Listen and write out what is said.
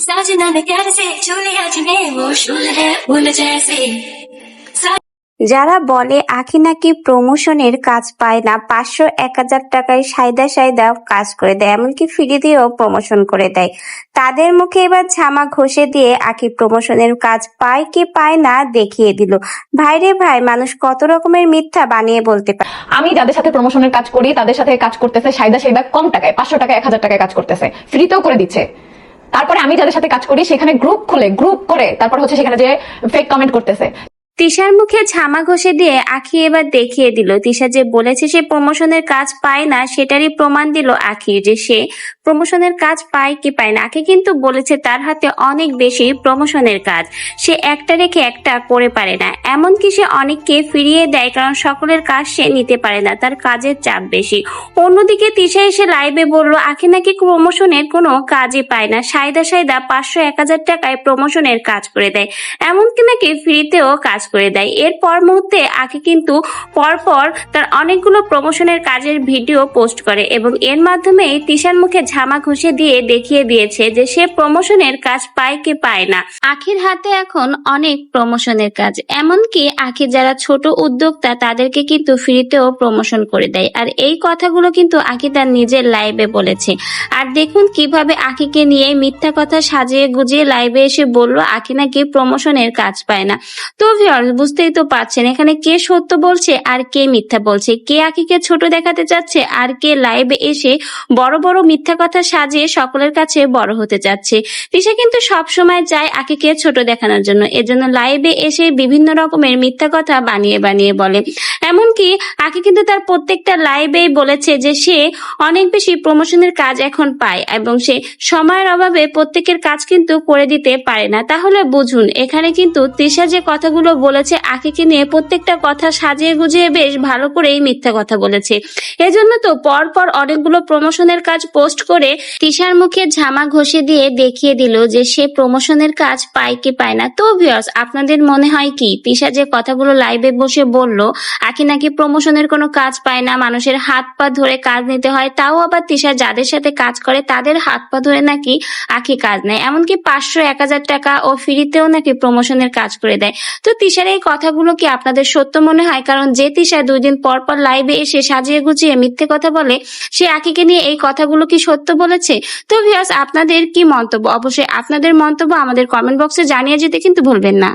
साजना में प्यार से चूलिया जिने वो शूल है फूल जैसे যারা বলে আখি নাকি প্রমোশনের কাজ পায় না পাঁচশো এক হাজার টাকায় সাইদা সাইদা কাজ করে দেয় এমনকি ফ্রি দিয়েও প্রমোশন করে দেয় তাদের মুখে এবার ঝামা ঘষে দিয়ে আখি প্রমোশনের কাজ পায় কি পায় না দেখিয়ে দিল ভাইরে ভাই মানুষ কত রকমের মিথ্যা বানিয়ে বলতে পারে আমি যাদের সাথে প্রমোশনের কাজ করি তাদের সাথে কাজ করতেছে সাইদা সাইদা কম টাকায় পাঁচশো টাকা এক হাজার টাকায় কাজ করতেছে ফ্রিতেও করে দিচ্ছে তারপরে আমি যাদের সাথে কাজ করি, সেখানে গ্রুপ খুলে গ্রুপ করে, তারপর হচ্ছে সেখানে যে ফেক কমেন্ট করতেছে। তিশার মুখে ঝামা ঘষে দিয়ে আখি এবার দেখিয়ে দিল। তিশা যে বলেছে সে প্রমোশনের কাজ পায় না, সেটারই প্রমাণ দিল আখি যে সে প্রমোশনের কাজ পায় কি পায় না। আখি কিন্তু বলেছে তার হাতে অনেক বেশি প্রমোশনের কাজ। সে একটা রেখে একটা করে পারে না। এমনকি সে অনেককে ফিরিয়ে দেয়, কারণ সকলের কাজ সে নিতে পারে না, তার কাজের চাপ বেশি। অন্যদিকে তিশা এসে লাইভে বলল, আখি নাকি প্রমোশনের কোনো কাজই পায় না। সাইদা সাইদা পাঁচশো এক হাজার টাকায় প্রমোশনের কাজ করে দেয়। এমনকি নাকি ফ্রিতেও কাজ করে দেয়। এরপর মুহূর্তে আখি কিন্তু পরপর তার অনেকগুলো প্রমোশনের কাজের ভিডিও পোস্ট করে এবং এর মাধ্যমে তিশার মুখে ঝামা ঘুষে দিয়ে দেখিয়ে দিয়েছে যে সে প্রমোশনের কাজ পায় কি পায় না। আখির হাতে এখন অনেক প্রমোশনের কাজ। এমনকি আখি যারা ছোট উদ্যোক্তা, তাদেরকে কিন্তু ফ্রিতেও প্রমোশন করে দেয়। আর এই কথাগুলো কিন্তু আখি তার নিজের লাইভে বলেছে। আর দেখুন কীভাবে আখিকে নিয়ে মিথ্যা কথা সাজিয়ে গুজিয়ে লাইভে এসে বলল, আখি নাকি প্রমোশনের কাজ পায় না। তো ভিউয়ার্স বুঝতেই তো পারছেন এখানে কে সত্য বলছে আর কে মিথ্যা বলছে। কে আখিকে ছোট দেখাতে চাচ্ছে আর কে লাইভে এসে বড় বড় মিথ্যা কথা সাজিয়ে সকলের কাছে বড় হতে চাচ্ছে? তিশা কিন্তু সব সময় চায় আখিকে ছোট দেখানোর জন্য। এজন্য লাইভে এসে বিভিন্ন রকমের মিথ্যা কথা বানিয়ে বানিয়ে বলে। এমনকি আখি কিন্তু তার প্রত্যেকটা লাইভেই বলেছে যে সে অনেক বেশি প্রমোশনের কাজ এখন পায় এবং সে সময়ের অভাবে প্রত্যেকের কাজ কিন্তু করে দিতে পারে না। তাহলে বুঝুন, এখানে কিন্তু তৃষা যে কথাগুলো বলেছে আখিকে নিয়ে প্রত্যেকটা কথা সাজিয়ে গুজিয়ে বেশ ভালো করেই মিথ্যা কথা বলেছে। এজন্য তো পর পর অনেকগুলো প্রমোশনের কাজ পোস্ট করে তৃষার মুখে ঝামা ঘষে দিয়ে দেখিয়ে দিল যে সে প্রমোশনের কাজ পায় কি পায় না। তো ভিউয়ার্স আপনাদের মনে হয় কি? তিশা যে কথাগুলো লাইভে বসে বলল আখি নাকি প্রমোশনের কোনো কাজ পায় না, মানুষের হাত পা ধরে কাজ নিতে হয়, তাও আবার তিশা যাদের সাথে কাজ করে তাদের হাত পা ধরে নাকি আখি কাজ নেয়। এমনকি পাঁচশো এক হাজার টাকা ও ফ্রিতেও নাকি প্রমোশনের কাজ করে দেয়। তো তিশার এই কথাগুলো কি আপনাদের সত্য মনে হয়? কারণ যে তিশা দুই দিন পর পর লাইভে এসে সাজিয়ে গুছিয়ে মিথ্যে কথা বলে, সে আখিকে নিয়ে এই কথাগুলো কি সত্য বলেছে? তো ভিউয়ার্স আপনাদের কি মন্তব্য? অবশ্যই আপনাদের মন্তব্য আমাদের কমেন্ট বক্সে জানিয়ে যেতে কিন্তু ভুলবেন না।